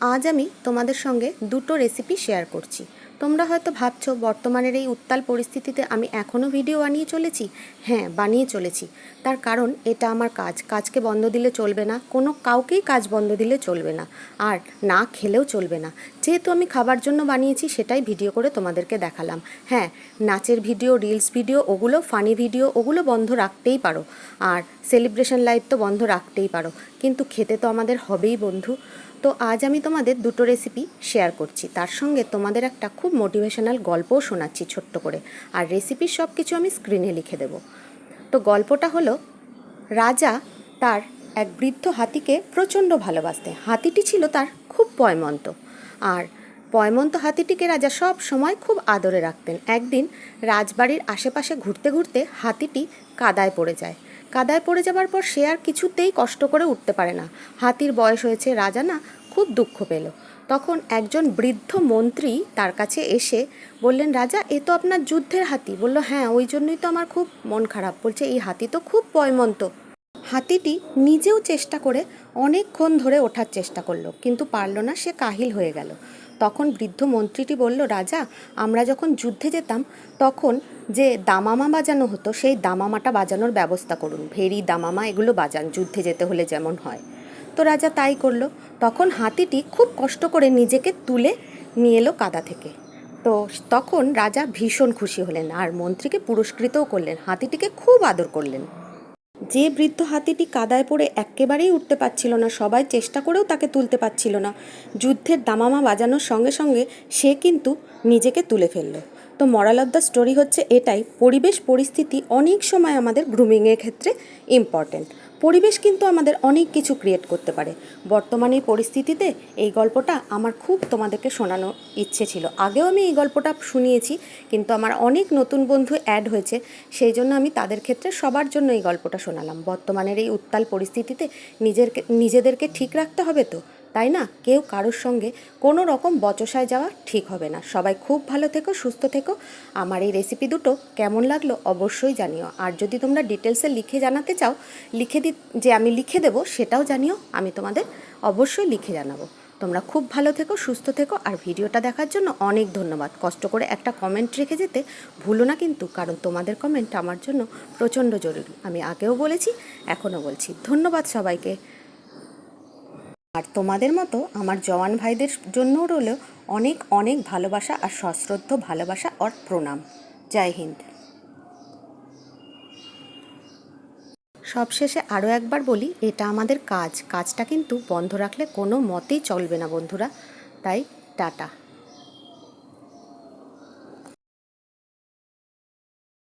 আজ আমি তোমাদের সঙ্গে দুটো রেসিপি শেয়ার করছি। তোমরা হয়তো ভাবছ, বর্তমানের এই উত্তাল পরিস্থিতিতে আমি এখনও ভিডিও বানিয়ে চলেছি? হ্যাঁ বানিয়ে চলেছি। তার কারণ, এটা আমার কাজ। কাজকে বন্ধ দিলে চলবে না। কোনো কাউকেই কাজ বন্ধ দিলে চলবে না। আর না খেলেও চলবে না। যেহেতু আমি খাবার জন্য বানিয়েছি, সেটাই ভিডিও করে তোমাদেরকে দেখালাম। হ্যাঁ নাচের ভিডিও, রিলস ভিডিও, ওগুলো ফানি ভিডিও, ওগুলো বন্ধ রাখতেই পারো। আর সেলিব্রেশন লাইফ তো বন্ধ রাখতেই পারো। কিন্তু খেতে তো আমাদের হবেই বন্ধু। তো আজ আমি তোমাদের দুটো রেসিপি শেয়ার করছি। তার সঙ্গে তোমাদের একটা খুব মোটিভেশনাল গল্পও শোনাচ্ছি ছোট্ট করে। আর রেসিপির সব কিছু আমি স্ক্রিনে লিখে দেবো। তো গল্পটা হলো, রাজা তার এক বৃদ্ধ হাতিকে প্রচণ্ড ভালোবাসতেন হাতিটি ছিল তার খুব পয়মন্ত। আর পয়মন্ত হাতিটিকে রাজা সব সময় খুব আদরে রাখতেন। একদিন রাজবাড়ির আশেপাশে ঘুরতে ঘুরতে হাতিটি কাদায় পড়ে যায়। কাদায় পড়ে যাবার পর সে আর কিছুতেই কষ্ট করে উঠতে পারে না। হাতির বয়স হয়েছে রাজা না, খুব দুঃখ পেল। তখন একজন বৃদ্ধ মন্ত্রী তার কাছে এসে বললেন, রাজা, এ তো আপনার যুদ্ধের হাতি। বলল হ্যাঁ ওই জন্যই তো আমার খুব মন খারাপ। বলছে, এই হাতি তো খুব পয়মন্ত। হাতিটি নিজেও চেষ্টা করে অনেকক্ষণ ধরে ওঠার চেষ্টা করল, কিন্তু পারল না, সে কাহিল হয়ে গেল। তখন বৃদ্ধ মন্ত্রীটি বলল, রাজা, আমরা যখন যুদ্ধে যেতাম, তখন যে দামামা বাজানো হতো, সেই দামামাটা বাজানোর ব্যবস্থা করুন। ভেরি দামামা, এগুলো বাজান, যুদ্ধে যেতে হলে যেমন হয়। তো রাজা তাই করল। তখন হাতিটি খুব কষ্ট করে নিজেকে তুলে নিয়ে এলো কাদা থেকে। তো তখন রাজা ভীষণ খুশি হলেন আর মন্ত্রীকে পুরস্কৃতও করলেন। হাতিটিকে খুব আদর করলেন। যে বৃদ্ধ হাতিটি কাদায় পড়ে একেবারেই উঠতে পারছিল না, সবাই চেষ্টা করেও তাকে তুলতে পারছিল না। যুদ্ধের দামামা বাজানোর সঙ্গে সঙ্গে সে কিন্তু নিজেকে তুলে ফেলল। তো মরাল অফ দ্য স্টোরি হচ্ছে এটাই পরিবেশ পরিস্থিতি অনেক সময় আমাদের গ্রুমিংয়ের ক্ষেত্রে ইম্পর্ট্যান্ট পরিবেশ কিন্তু আমাদের অনেক কিছু ক্রিয়েট করতে পারে। বর্তমানে এই পরিস্থিতিতে এই গল্পটা আমার খুব তোমাদেরকে শোনানোর ইচ্ছে ছিল। আগেও আমি এই গল্পটা শুনিয়েছি, কিন্তু আমার অনেক নতুন বন্ধু অ্যাড হয়েছে, সেই জন্য আমি তাদের ক্ষেত্রে সবার জন্য এই গল্পটা শোনালাম। বর্তমানের এই উত্তাল পরিস্থিতিতে নিজের নিজেদেরকে ঠিক রাখতে হবে তো? তাই না? কেউ কারোর সঙ্গে কোনো রকম বচসায় যাওয়া ঠিক হবে না। সবাই খুব ভালো থেকো, সুস্থ থেকো। আমার এই রেসিপি দুটো কেমন লাগল অবশ্যই জানিও। আর যদি তোমরা ডিটেলসে লিখে জানাতে চাও, লিখে দি যে আমি লিখে দেবো সেটাও জানিও, আমি তোমাদের অবশ্যই লিখে জানাব। তোমরা খুব ভালো থেকো, সুস্থ থেকো। আর ভিডিওটা দেখার জন্য অনেক ধন্যবাদ। কষ্ট করে একটা কমেন্ট রেখে যেতে ভুলো না কিন্তু, কারণ তোমাদের কমেন্ট আমার জন্য প্রচণ্ড জরুরি। আমি আগেও বলেছি, এখনও বলছি। ধন্যবাদ সবাইকে। আর তোমাদের মতো আমার জওয়ান ভাইদের জন্যও রইল অনেক অনেক ভালোবাসা আর সশ্রদ্ধ ভালোবাসা আর প্রণাম। জয় হিন্দ। সবশেষে আরও একবার বলি, এটা আমাদের কাজ। কাজটা কিন্তু বন্ধ রাখলে কোনো মতেই চলবে না বন্ধুরা। তাই টাটা।